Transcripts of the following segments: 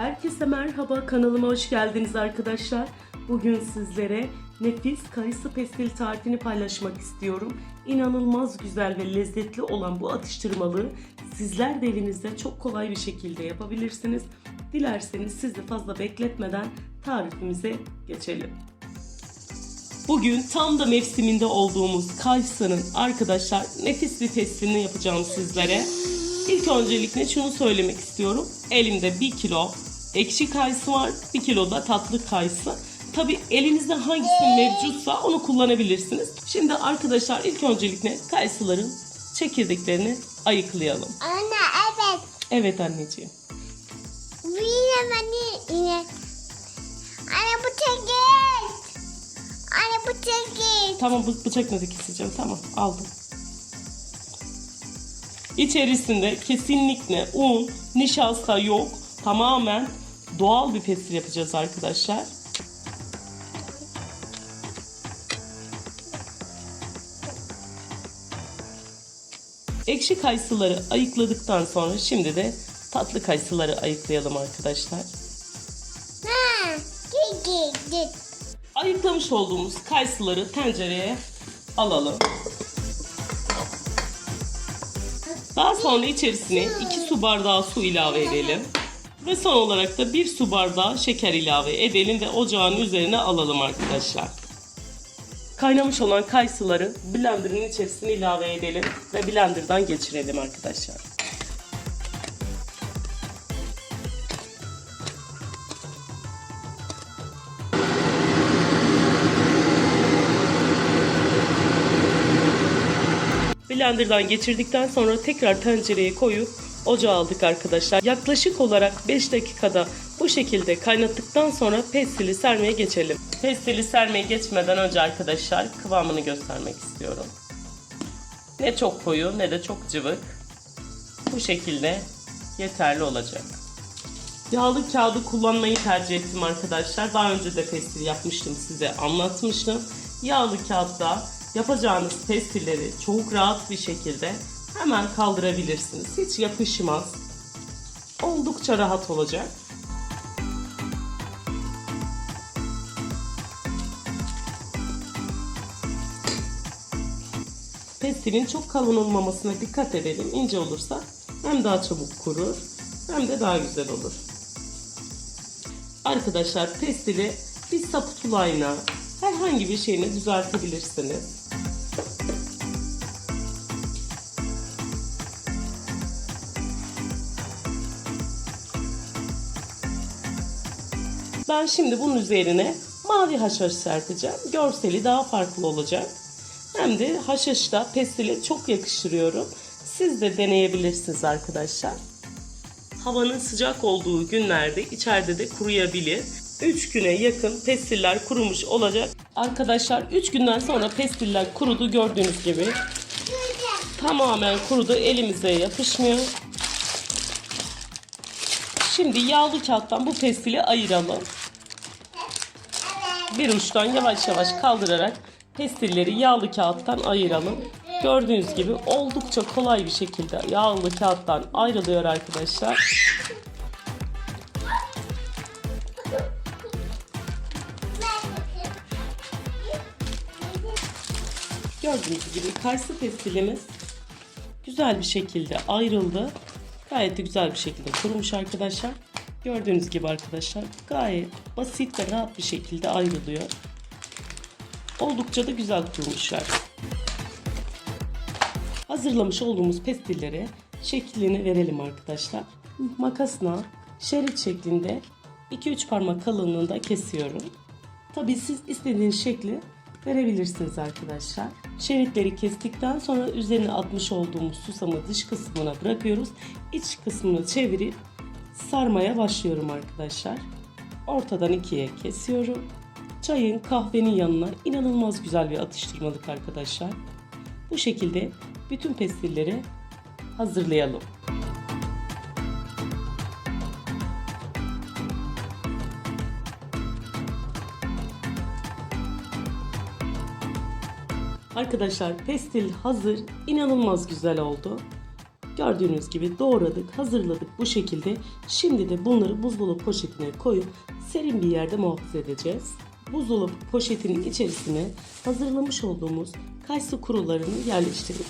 Herkese merhaba, kanalıma hoş geldiniz arkadaşlar. Bugün sizlere nefis kayısı pestil tarifini paylaşmak istiyorum. İnanılmaz güzel ve lezzetli olan bu atıştırmalığı sizler de evinizde çok kolay bir şekilde yapabilirsiniz. Dilerseniz sizi fazla bekletmeden tarifimize geçelim. Bugün tam da mevsiminde olduğumuz kayısının arkadaşlar nefis bir pestilini yapacağım sizlere. İlk öncelikle şunu söylemek istiyorum. Elimde 1 kilo ekşi kayısı var, 1 kilo da tatlı kayısı. Tabi elinizde hangisi mevcutsa onu kullanabilirsiniz. Şimdi arkadaşlar ilk öncelikle kayısıların çekirdeklerini ayıklayalım. Anne evet. Evet anneciğim. Yine beni yine. Anne bu çekil. Anne bu çekil. Tamam bu bıçakla da keseceğim. Tamam aldım. İçerisinde kesinlikle un, nişasta yok. Tamamen doğal bir pestil yapacağız arkadaşlar. Ekşi kayısıları ayıkladıktan sonra şimdi de tatlı kayısıları ayıklayalım arkadaşlar. Ha, git git git. Ayıklamış olduğumuz kayısıları tencereye alalım. Daha sonra içerisine 2 su bardağı su ilave edelim. Ve son olarak da 1 su bardağı şeker ilave edelim ve ocağın üzerine alalım arkadaşlar. Kaynamış olan kayısıları blenderın içerisine ilave edelim ve blenderdan geçirelim arkadaşlar. Blender'dan geçirdikten sonra tekrar tencereye koyup ocağa aldık arkadaşlar. Yaklaşık olarak 5 dakikada bu şekilde kaynattıktan sonra pestili sermeye geçelim. Pestili sermeye geçmeden önce arkadaşlar kıvamını göstermek istiyorum. Ne çok koyu ne de çok cıvık. Bu şekilde yeterli olacak. Yağlı kağıdı kullanmayı tercih ettim arkadaşlar. Daha önce de pestil yapmıştım size anlatmıştım. Yağlı kağıtta yapacağınız pestilleri çok rahat bir şekilde hemen kaldırabilirsiniz. Hiç yapışmaz. Oldukça rahat olacak. Pestilin çok kalın olmamasına dikkat edelim. İnce olursa hem daha çabuk kurur hem de daha güzel olur. Arkadaşlar pestili bir spatulayla herhangi bir şeyle düzeltebilirsiniz. Ben şimdi bunun üzerine mavi haşhaş serpeceğim. Görseli daha farklı olacak. Hem de haşhaşı da pestile çok yakıştırıyorum. Siz de deneyebilirsiniz arkadaşlar. Havanın sıcak olduğu günlerde içeride de kuruyabilir. 3 güne yakın pestiller kurumuş olacak. Arkadaşlar 3 günden sonra pestiller kurudu gördüğünüz gibi. Tamamen kurudu elimize yapışmıyor. Şimdi yağlı kağıttan bu pestili ayıralım. Bir uçtan yavaş yavaş kaldırarak pestilleri yağlı kağıttan ayıralım. Gördüğünüz gibi oldukça kolay bir şekilde yağlı kağıttan ayrılıyor arkadaşlar. Gördüğünüz gibi kayısı pestilimiz güzel bir şekilde ayrıldı. Gayet de güzel bir şekilde kurumuş arkadaşlar. Gördüğünüz gibi arkadaşlar gayet basit ve rahat bir şekilde ayrılıyor. Oldukça da güzel kurumuşlar. Hazırlamış olduğumuz pestilleri şeklini verelim arkadaşlar. Makasla şerit şeklinde 2-3 parmak kalınlığında kesiyorum. Tabi siz istediğiniz şekli verebilirsiniz arkadaşlar. Şeritleri kestikten sonra üzerine atmış olduğumuz susamı dış kısmına bırakıyoruz. İç kısmını çevirip sarmaya başlıyorum arkadaşlar. Ortadan ikiye kesiyorum. Çayın kahvenin yanına inanılmaz güzel bir atıştırmalık arkadaşlar. Bu şekilde bütün pestilleri hazırlayalım. Arkadaşlar pestil hazır. İnanılmaz güzel oldu. Gördüğünüz gibi doğradık, hazırladık bu şekilde. Şimdi de bunları buzdolabı poşetine koyup serin bir yerde muhafaza edeceğiz. Buzdolabı poşetinin içerisine hazırlamış olduğumuz kayısı kurularını yerleştirelim.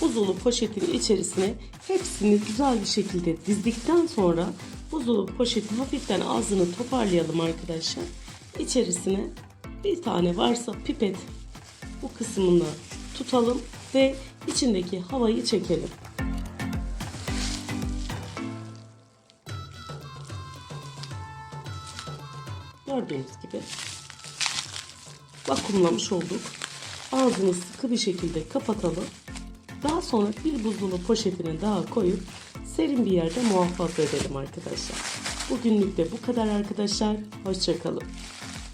Buzdolabı poşetinin içerisine hepsini güzel bir şekilde dizdikten sonra buzdolabı poşeti hafiften ağzını toparlayalım arkadaşlar. İçerisine bir tane varsa pipet bu kısmını tutalım ve içindeki havayı çekelim. Gördüğünüz gibi vakumlamış olduk. Ağzını sıkı bir şekilde kapatalım. Daha sonra bir buzdolabı poşetine daha koyup serin bir yerde muhafaza edelim arkadaşlar. Bugünlük de bu kadar arkadaşlar. Hoşçakalın.